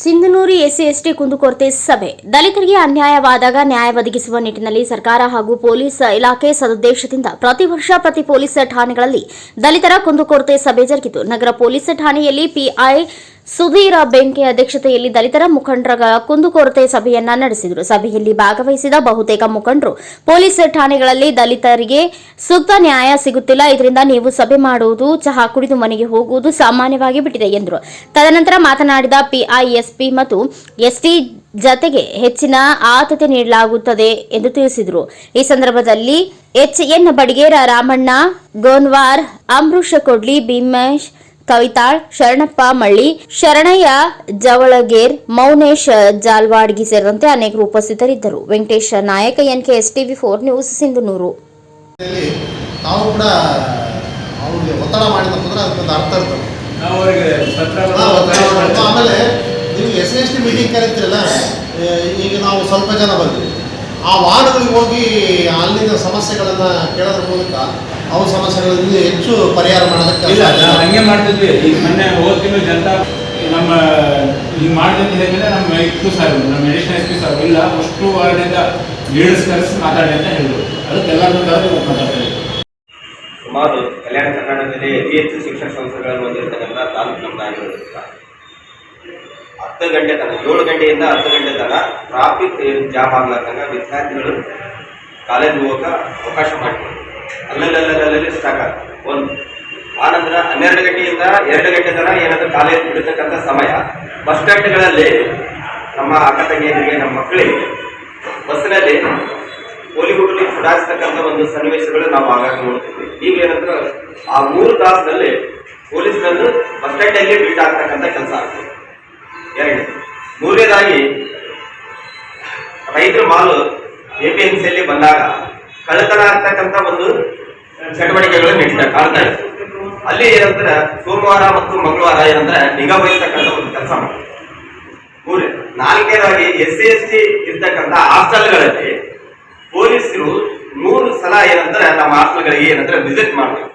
Sindhanur SC ST ಕುಂದುಕೊರತೆ ಸಭೆ. ದಲಿತರಿಗೆ ಅನ್ಯಾಯವಾದಾಗ ನ್ಯಾಯ ಒದಗಿಸುವ ನಿಟ್ಟಿನಲ್ಲಿ ಸರ್ಕಾರ ಹಾಗೂ ಪೊಲೀಸ್ ಇಲಾಖೆ ಸದುದ್ದೇಶದಿಂದ ಪ್ರತಿ ವರ್ಷ ಪ್ರತಿ ಪೊಲೀಸ್ ಠಾಣೆಗಳಲ್ಲಿ ದಲಿತರ ಕುಂದುಕೊರತೆ ಸಭೆ ಜರುಗಿತು. ನಗರ ಪೊಲೀಸ್ ಠಾಣೆಯಲ್ಲಿ ಪಿಐ ಸುಧೀರ ಬೆಂಕಿ ಅಧ್ಯಕ್ಷತೆಯಲ್ಲಿ ದಲಿತರ ಮುಖಂಡರ ಕುಂದುಕೊರತೆ ಸಭೆಯನ್ನ ನಡೆಸಿದರು. ಸಭೆಯಲ್ಲಿ ಭಾಗವಹಿಸಿದ ಬಹುತೇಕ ಮುಖಂಡರು ಪೊಲೀಸ್ ಠಾಣೆಗಳಲ್ಲಿ ದಲಿತರಿಗೆ ಸೂಕ್ತ ನ್ಯಾಯ ಸಿಗುತ್ತಿಲ್ಲ. ಇದರಿಂದ ನೀವು ಸಭೆ ಮಾಡುವುದು, ಚಹಾ ಕುಡಿದು ಮನೆಗೆ ಹೋಗುವುದು ಸಾಮಾನ್ಯವಾಗಿ ಬಿಟ್ಟಿದೆ ಎಂದರು. ತದನಂತರ ಮಾತನಾಡಿದ ಪಿಐಎಸ್ಪಿ ಮತ್ತು ಎಸ್ಟಿ ಜತೆಗೆ ಹೆಚ್ಚಿನ ಆದ್ಯತೆ ನೀಡಲಾಗುತ್ತದೆ ಎಂದು ತಿಳಿಸಿದರು. ಈ ಸಂದರ್ಭದಲ್ಲಿ ಎಚ್ಎನ್ ಬಡಿಗೇರ ರಾಮಣ್ಣ, ಗೋನ್ವಾರ್ ಅಮೃಷ ಕೊಡ್ಲಿ, ಭೀಮೇಶ್ ಕವಿತಾಳ್ ಶರಣಪ್ಪ ಮಳ್ಳಿ ಶರಣಯ್ಯ ಜವಳಗೇರ್ ಮೌನೇಶ್ ಜಾಲ್ವಾಡ್ಗಿ ಸೇರಿದಂತೆ ಅನೇಕರು ಉಪಸ್ಥಿತರಿದ್ದರು. Venkatesh Nayak N K four news Sindhanur. ಇಲ್ಲಿ ತಾವು ಕೂಡ ಅವ್ರಿಗೆ ಒತ್ತಡ ಮಾಡಿದ್ರೆ ಅದಕ್ಕೊಂದು ಅರ್ಥ ಇರ್ತದೆ. ನಾವು. ಆಮೇಲೆ ನೀವು ಎಸ್ ಎಸ್ ಟಿ ಮೀಟಿಂಗ್ ಈಗ ನಾವು ಸ್ವಲ್ಪ ಜನ ಬಂದ್ವಿ. ಆ ವಾರ್ಡ್ಗಳಿಗೆ ಹೋಗಿ ಅಲ್ಲಿನ ಸಮಸ್ಯೆಗಳನ್ನು ಕೇಳೋದ್ರ ಮೂಲಕ ಅವು ಸಮಸ್ಯೆಗಳಲ್ಲಿ ಹೆಚ್ಚು ಪರಿಹಾರ ಮಾಡೋದಕ್ಕೆ ಇಲ್ಲ. ನಾವು ಹಂಗೆ ಮಾಡ್ತಿದ್ವಿ. ಈಗ ಮೊನ್ನೆ ಹೋದ ತಿಂಗಳು ಜನತಾ ನಮ್ಮ ಈಗ ಮಾಡಿದಂತ ಹೇಳಿದ್ರೆ ನಮ್ಮ ಇತ್ತು ಸರ್ ನಮ್ಮ ಅಡಿಷನಲ್ ಎಸ್ ಪಿ ಸರ್. ಇಲ್ಲ ಅಷ್ಟು ವಾರ್ಡಿಂದ ಲೀಡರ್ಸ್ ಕರೆಸಿ ಮಾತಾಡಿ ಅಂತ ಹೇಳಿದ್ರು. ಅದಕ್ಕೆಲ್ಲರೂ ಮಾತಾಡ್ತಾರೆ ಸುಮಾರು ಕಲ್ಯಾಣ ಕರ್ನಾಟಕದಲ್ಲಿ ಅತಿ ಹೆಚ್ಚು ಶಿಕ್ಷಣ ಸಂಸ್ಥೆಗಳನ್ನು ಹೊಂದಿರತಕ್ಕಂಥ ತಾಲೂಕು ನಮ್ಮದಾಗಿರೋದ್ರಿಂದ ಹತ್ತು ಗಂಟೆ ತನಕ, ಏಳು ಗಂಟೆಯಿಂದ ಹತ್ತು ಗಂಟೆ ತನಕ ಟ್ರಾಫಿಕ್ ಜಾಮ್ ಆಗ್ಲಾರ್ದಂಗ ವಿದ್ಯಾರ್ಥಿಗಳು ಕಾಲೇಜ್ ಹೋಗಕ್ಕೆ ಅವಕಾಶ ಮಾಡಿಕೊಡ್ತಾರೆ ಅಲ್ಲಲ್ಲಲ್ಲಲ್ಲಿ ಸ್ಟಾಕ್ ಆಗ್ತದೆ ಒಂದು ಆನಂತರ ಹನ್ನೆರಡು ಗಂಟೆಯಿಂದ ಎರಡು ಗಂಟೆ ತನಕ ಏನಾದರೂ ಕಾಲೇಜ್ ಬಿಡತಕ್ಕಂಥ ಸಮಯ. ಬಸ್ ಸ್ಟ್ಯಾಂಡ್ಗಳಲ್ಲಿ ನಮ್ಮ ಅಕ್ಕ ತಂಗಿಯರಿಗೆ ನಮ್ಮ ಮಕ್ಕಳಿಗೆ ಬಸ್ಸಿನಲ್ಲಿ ಪೋಲಿಗುಡ್ಲಿ ಚುಡಾಯಿಸ್ತಕ್ಕಂಥ ಒಂದು ಸನ್ನಿವೇಶಗಳು ನಾವು ಆಗಾಗ ನೋಡ್ತೀವಿ. ಈಗ ಏನಂದ್ರೆ ಆ ಮೂರು ತಾಸಿನಲ್ಲಿ ಪೊಲೀಸರನ್ನು ಬಸ್ ಸ್ಟ್ಯಾಂಡಲ್ಲಿ ಬೀಟ್ ಆಗ್ತಕ್ಕಂಥ ಕೆಲಸ ಆಗ್ತದೆ. ಎರಡು. ಮೂರನೇದಾಗಿ, ರೈತರ ಮಾಲು ಎ ಪಿ ಎಂ ಸಿಯಲ್ಲಿ ಬಂದಾಗ ಕಳ್ಳತನ ಆಗ್ತಕ್ಕಂಥ ಒಂದು ಚಟುವಟಿಕೆಗಳು ನಡೀತಾ ಕಾಣ್ತಾ ಇದೆ. ಅಲ್ಲಿ ಏನಂದ್ರೆ ಸೋಮವಾರ ಮತ್ತು ಮಂಗಳವಾರ ಏನಂದ್ರೆ ನಿಗಾ ವಹಿಸ್ತಕ್ಕಂಥ ಒಂದು ಕೆಲಸ ಮಾಡ್ತಾರೆ. ಮೂರನೇ, ನಾಲ್ಕನೇದಾಗಿ ಎಸ್ ಸಿ ಎಸ್ ಟಿ ಇರ್ತಕ್ಕಂಥ ಹಾಸ್ಟೆಲ್ಗಳಲ್ಲಿ ಪೊಲೀಸರು ಮೂರು ಸಲ ಏನಂದ್ರೆ ನಮ್ಮ ಹಾಸ್ಟೆಲ್ಗಳಿಗೆ ಏನಂದ್ರೆ ವಿಸಿಟ್ ಮಾಡಬೇಕು.